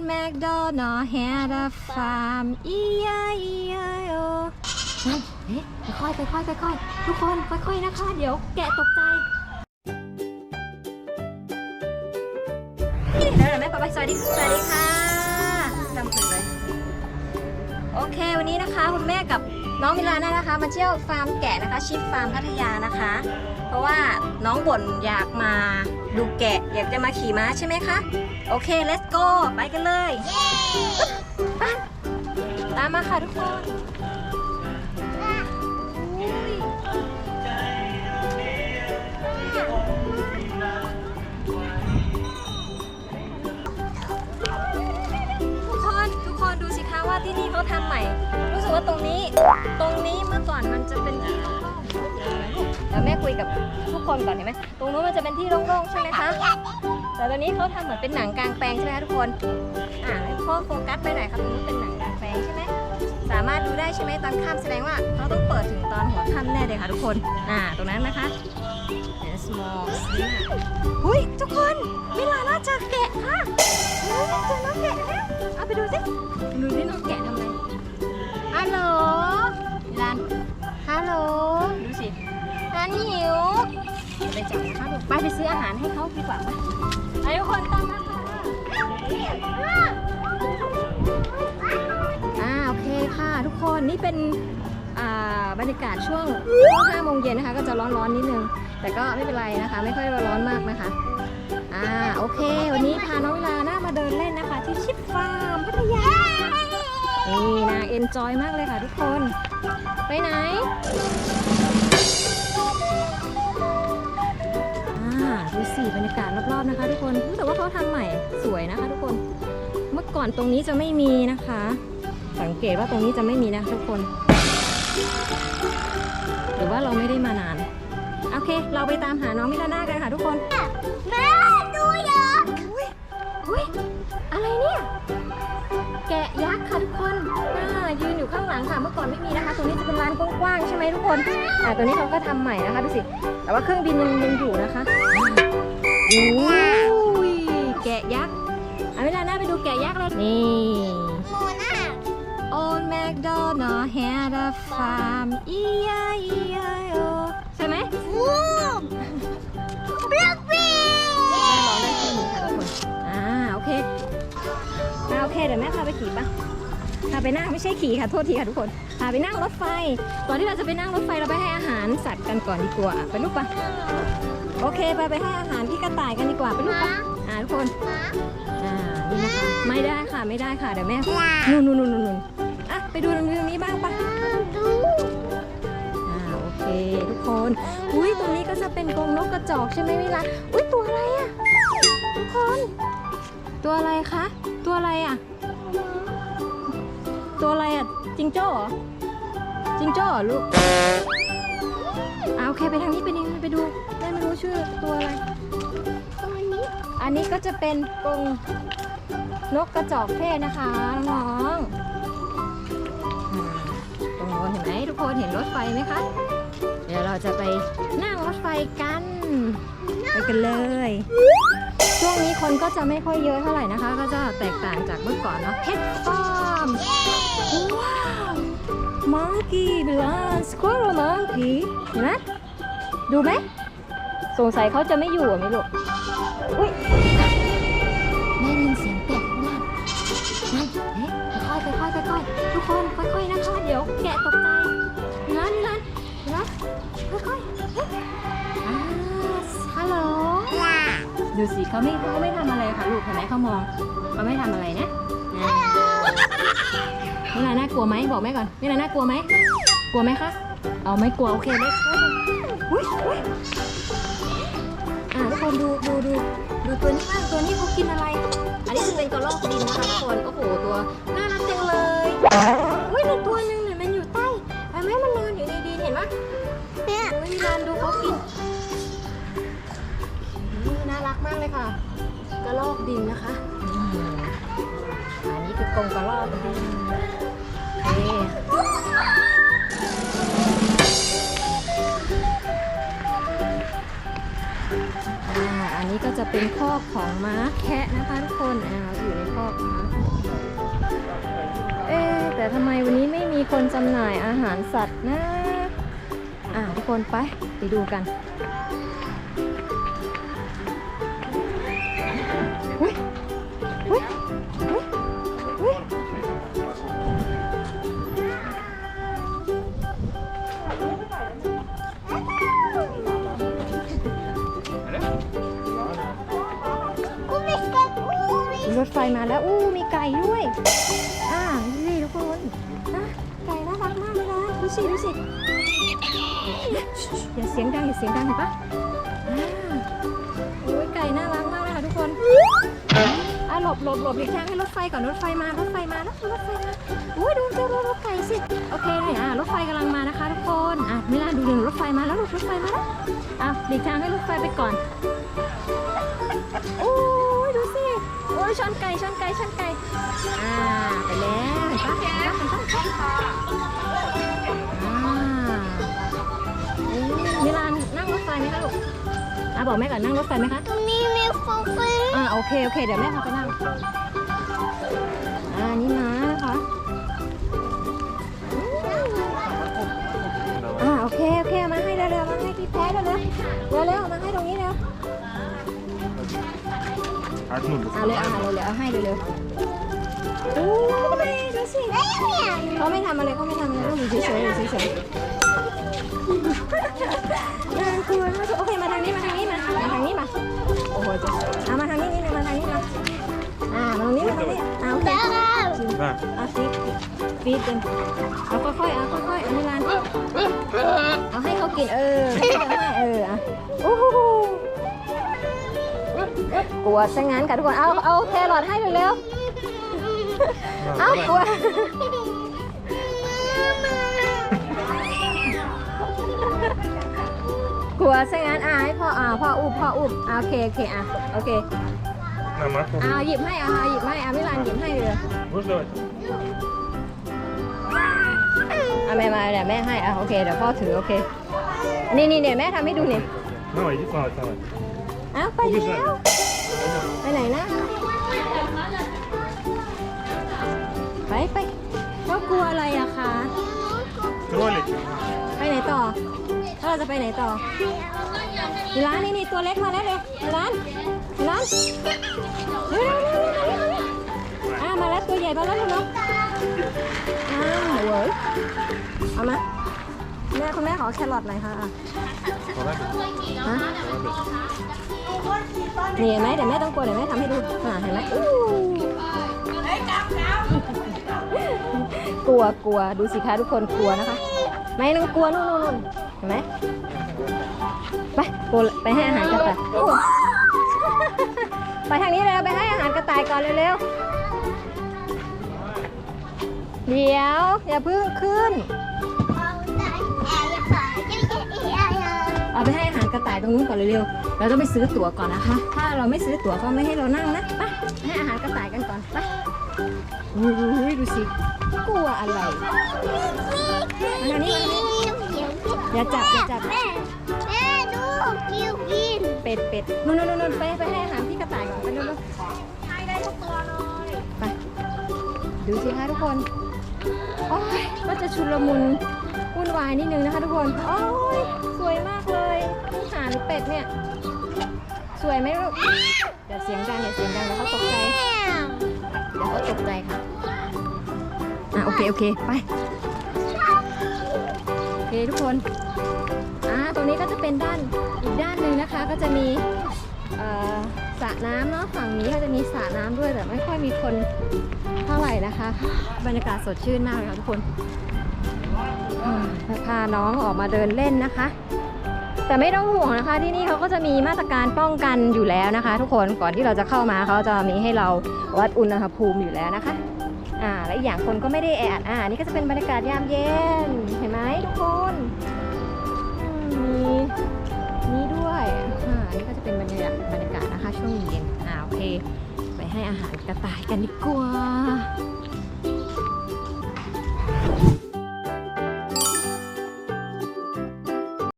Old MacDonald had a farm E-I-E-I-O นั่นเอ๊ะค่อยๆค่อยๆค่อยๆทุกคนค่อยๆนะคะ เดี๋ยวแกะตกใจนี่เดี๋ยวแม่ป๊าป๊าสวัสดีสวัสดีค่ะจำถึงเลย โอเควันนี้นะคะ คุณแม่กับ น้องมิลาน่านะคะมาเที่ยวฟาร์มแกะนะคะ ชิปฟาร์มพัทยานะคะ เพราะว่าน้องบ่นอยากมาดูแกะ อยากจะมาขี่ม้าใช่ไหมคะ โอเค let's go ไปกันเลยไปตามมาค่ะทุกคน ว่าตรงนี้ ตรงนี้เมื่อก่อนมันจะเป็นที่โล่งๆเดี๋ยวแม่คุยกับทุกคนก่อนเห็นไหมตรงนู้นมันจะเป็นที่โล่งๆใช่ไหมคะแต่ตอนนี้เขาทำเหมือนเป็นหนังกลางแปลงใช่ไหมคะทุกคน อ่าให้พ่อโฟกัสไปหน่อยครับตรงนู้นเป็นหนังกลางแปลงใช่ไหมสามารถดูได้ใช่ไหมตอนค่ำแสดงว่าเขาต้องเปิดถึงตอนหัวค่ำแน่เลยค่ะทุกคน อ่า ตรงนั้นนะคะ Yes small หุ้ยทุกคนมิลาน่าจะแกะค่ะเฮ้ยเจอน้องแกะแล้วเอาไปดูสิดูที่น้องแกะทำอะไร ฮัลโหลมิลานฮัลโหล ดูสิร้านหิวเดี๋ยวไปจับนะคะลูกไปไปซื้ออาหารให้เขาดีกว่าไหมไปทุกคนตามมาค่ะอ่าโอเคค่ะทุกคนนี่เป็นอ่าบรรยากาศช่วงช่วง5โมงเย็นนะคะ ก็จะร้อนๆนิดนึง แต่ก็ไม่เป็นไรนะคะ ไม่ค่อยร้อนมากนะคะ อ่าโอเค วันนี้พาน้องเวลาน่ามาเดินเล่นนะคะ ที่ชิปฟาร์มพัทยา นี่นางเอนจอยมากเลยค่ะทุกคน ไปไหนอ่าดูสิบรรยากาศรอบๆนะคะ ทุกคนรู้สึกว่าเขาทำใหม่สวยนะคะ ทุกคน เมื่อก่อนตรงนี้จะไม่มีนะคะ สังเกตว่าตรงนี้จะไม่มีนะทุกคน หรือว่าเราไม่ได้มานาน โอเค เราไปตามหาน้องมิลาน่ากันค่ะทุกคนแม่ดูเยอะ อุ้ยอุ้ยอะไรเนี่ย แกะยักษ์ค่ะทุกคนอ่ายืนอยู่ข้างหลังค่ะ เมื่อก่อนไม่มีนะคะ ตรงนี้จะเป็นลานกว้างๆใช่ไหมทุกคน อ่าตัวนี้เขาก็ทำใหม่นะคะดูสิ แต่ว่าเครื่องบินยังยังอยู่นะคะอุ้ยแกะยักษ์เอาเวลาหน้าไปดูแกะยักษ์เลยนี่หมูน่ะ Old MacDonald had a farm E-I-E-I-O ใช่ไหมฟูม โอเคเดี๋ยวแม่พาไปขี่ปะพาไปนั่งไม่ใช่ขี่ค่ะโทษทีค่ะทุกคนพาไปนั่งรถไฟ ก่อนที่เราจะไปนั่งรถไฟเราไปให้อาหารสัตว์กันก่อนดีกว่าไปลูกปะโอเคไปไปให้อาหารพี่กระต่ายกันดีกว่าไปลูกปะอ่าทุกคนหมาอ่านี่นะคะไม่ได้ค่ะไม่ได้ค่ะเดี๋ยวแม่นู่นนู่นนู่นนู่นอะไปดูตรงนี้ตรงนี้บ้างปะดูอ่าโอเคทุกคนอุ้ยตรงนี้ก็จะเป็นกรงนกกระจอกใช่ไหมวิลาอุ้ยตัวอะไรอะทุกคน ตัวอะไรคะ ตัวอะไรอะตัวอะไรอะจิงโจ้เหรอ จิงโจ้เหรอลูกอ่าโอเคไปทางนี้ไปนี่ไปดูแม่ไม่รู้ชื่อตัวอะไรตัวนี้อันนี้ก็จะเป็นกรงนกกระจอกเทศนะคะน้องๆอ่าตรงโน้นเห็นไหมทุกคนเห็นรถไฟไหมคะ เดี๋ยวเราจะไปนั่งรถไฟกัน ไปกันเลยช่วงนี้ คนก็จะไม่ค่อยเยอะเท่าไหร่นะคะ ก็จะแตกต่างจากเมื่อก่อนเนาะเพชรฟาร์มว้าวมังกี้บิลานสควอรมังกี้เห็นไหมดูไหมสงสัยเขาจะไม่อยู่อะไหมลูกอุ้ยแม่ได้ยินเสียงแกะนั่นนั่นเฮ้ยค่อยค่อยค่อยทุกคนค่อยๆนะคะเดี๋ยวแกะตกใจนั่นนั่นนะค่อยๆเฮ้ยฮัลโหล ดูสิเขาไม่เขาไม่ทำอะไรค่ะลูกเห็นไหมเขามองเขาไม่ทำอะไรนะอ่านี่นาน่ากลัวไหมบอกแม่ก่อนนี่นาน่ากลัวไหมกลัวไหมคะเอาไม่กลัวโอเคไม่กลัวอุ้ยอุ้ยอ่าทุกคนดูดูดูดูตัวนี้บ้างตัวนี้เขากินอะไร อันนี้จะเป็นกระรอกดินนะคะทุกคนโอ้โหตัวน่ารักจังเลยอุ้ยแต่ตัวหนึงเนี่ยมันอยู่ใต้เห็นไหมมันนอนอยู่ในดินเห็นไหมเนี่ยโอ้ยรานดูเขากิน มากเลยค่ะ กระลอกดินนะคะอันนี้คือกรงกระลอกดินนี่อันนี้ก็จะเป็นคอกของม้าแคะนะคะทุกคนอ่าอยู่ในคอกนะคเอ๊แต่ทำไมวันนี้ไม่มีคนจำหน่ายอาหารสัตว์นะ อ่าทุกคนไปไปดูกัน ไม่มีรถไฟมาแล้วอู้มีไก่ด้วย อ่าดูสิทุกคนนะไก่น่ารักมากเลยนะดูสิดูสิอย่าเสียงดังอย่าเสียงดังเห็นปะอ่าโอ้ยไก่น่ารักมากเลยค่ะทุกคนอะหลบหลบหลบหลีกทางให้รถไฟก่อนรถไฟมารถไฟมาแล้วรถไฟมาอุ้ยดูเจ้ารถรถไก่สิโอเคเลยอะรถไฟกำลังมานะคะทุกคนอะไม่น่าดูหนึ่งรถไฟมาแล้วรถไฟมาแล้วอะหลีกทางให้รถไฟไปก่อนอู้ ยชนไก่ชนไก่ชนไก่ อ่า ไปแล้วเห็นปะเห็นปมิลานนั่งรถไฟไหมคะลูกอะบอกแม่ก่อนนั่งรถไฟไหมคะ ตรงนี้มีฟูฟูอ่าโอเคโอเค เดี๋ยวแม่พาไปนั่ง อ่า นี่ม้านะคะอ่าโอเคโอเคมาให้เร็วๆมาให้พี่แพ้เร็วๆเร็วเร็วๆมาให้ Hard noodles. อ่าเลยอ่าเร็วๆเอาให้เร็วๆโอ้ยดูสิเอ้ยเนี่ยเขาไม่ทำอะไรเขาไม่ทำอะไรลูกอยู่เฉยๆอยู่เฉยๆน่ากลัวน่ากลัวโอเคมาทางนี้มาทางนี้มามาทางนี้มาโอ้โหจะเอามาทางนี้นิดนึงมาทางนี้มาอ่ามาตรงนี้มาตรงนี้อ่าโอเคเดี๋ยวเรา Daar. เอาฟีดฟีดกันเอาค่อยๆเอาค่อยๆเอามิลานเอาให้เขากินเออให้เอออะโอ้โห กลัวซะงั้นค่ะทุกคน เอาเอาแครอทให้เร็วๆเอากลัวกลัวซะงั้นอะให้พ่ออ่าพ่ออุบพ่ออุบอะโอเคโอเคอะโอเค Nou, maak อ่า maar. หยิบให้อะหยิบให้อะมิลานหยิบให้เลย Hoe is dat? อะแม่มาเดี๋ยวแม่ให้อะโอเคเดี๋ยวพ่อถือโอเค นี่นี่เดี๋ยวแม่ทำให้ดูนี่ Nou, je kan het wel. อ้าวไปแล้ว ไปไหนนะ ไปไปก็กลัวอะไรอะคะ Trolletje. ไปไหนต่อแล้วเราจะไปไหนต่อร้านนี่นี่ตัวเล็กมาแล้วเลยร้านร้านเร็วเร็วเร็วเร็วเร็วเร็วอ่ามาแล้วตัวใหญ่มาแล้วลูกอ้าวเว้ยเอามาแม่คุณแม่ขอแครอทหน่อยค่ะอะ Wat heb je? ฮะ Wat heb je? นี่เห็นไหมเดี๋ยวแม่ต้องกลัวเดี๋ยวแม่ทำให้ดูอ่าเห็นไหมอู้กลัวกลัวดูสิคะทุกคนกลัวนะคะ ไม่ต้องกลัวนู่นนู่นเห็นไหมไปกลัวไปให้อาหารกระต่ายไปทางนี้เร็วไปให้อาหารกระต่ายก่อนเร็วๆเดี๋ยวอย่าเพิ่งขึ้น ต่ายตรงนู้นก่อนเร็วๆ เราต้องไปซื้อตั๋วก่อนนะคะ ถ้าเราไม่ซื้อตั๋วเขาไม่ให้เรานั่งนะไปให้อาหารกระต่ายกันก่อนไปอุ้ยดูสิ กลัวอะไรมาทางนี้มาทางนี้อย่าจับอย่าจับแม่แม่ดูกิวกิน เป็ดเป็ดนู่นนู่นนู่นไปไปให้อาหารพี่กระต่ายก่อนไปเร็วๆให้ได้ทุกตัวเลยไปดูสิคะทุกคนโอ้ยก็จะชุลมุนวุ่นวายนิดนึงนะคะทุกคนโอ้ย สวยมากเลยนี่ห่านหรือเป็ดเนี่ย สวยไหมลูกอย่าเสียงดังอย่าเสียงดังเดี๋ยวเขาตกใจเดี๋ยวเขาตกใจค่ะอะโอเคโอเคไปโอเคทุกคนอ่าตรงนี้ก็จะเป็นด้านอีกด้านหนึ่งนะคะ ก็จะมีสระน้ำเนาะฝั่งนี้ก็จะมีสระน้ำด้วยแต่ไม่ค่อยมีคนเท่าไหร่นะคะ บรรยากาศสดชื่นมากเลยค่ะทุกคน พาน้องออกมาเดินเล่นนะคะ แต่ไม่ต้องห่วงนะคะ ที่นี่เขาก็จะมีมาตรการป้องกันอยู่แล้วนะคะ ทุกคนก่อนที่เราจะเข้ามาเขาจะมีให้เราวัดอุณหภูมิอยู่แล้วนะคะอ่าและอีกอย่างคนก็ไม่ได้แออัดอ่านี่ก็จะเป็นบรรยากาศยามเย็นเห็นไหมทุกคนมีนี่ด้วยอ่านี่ก็จะเป็นบรรยากาศบรรยากาศนะคะ ช่วงเย็นอ่าโอเค ไปให้อาหารกระต่ายกันดีกว่า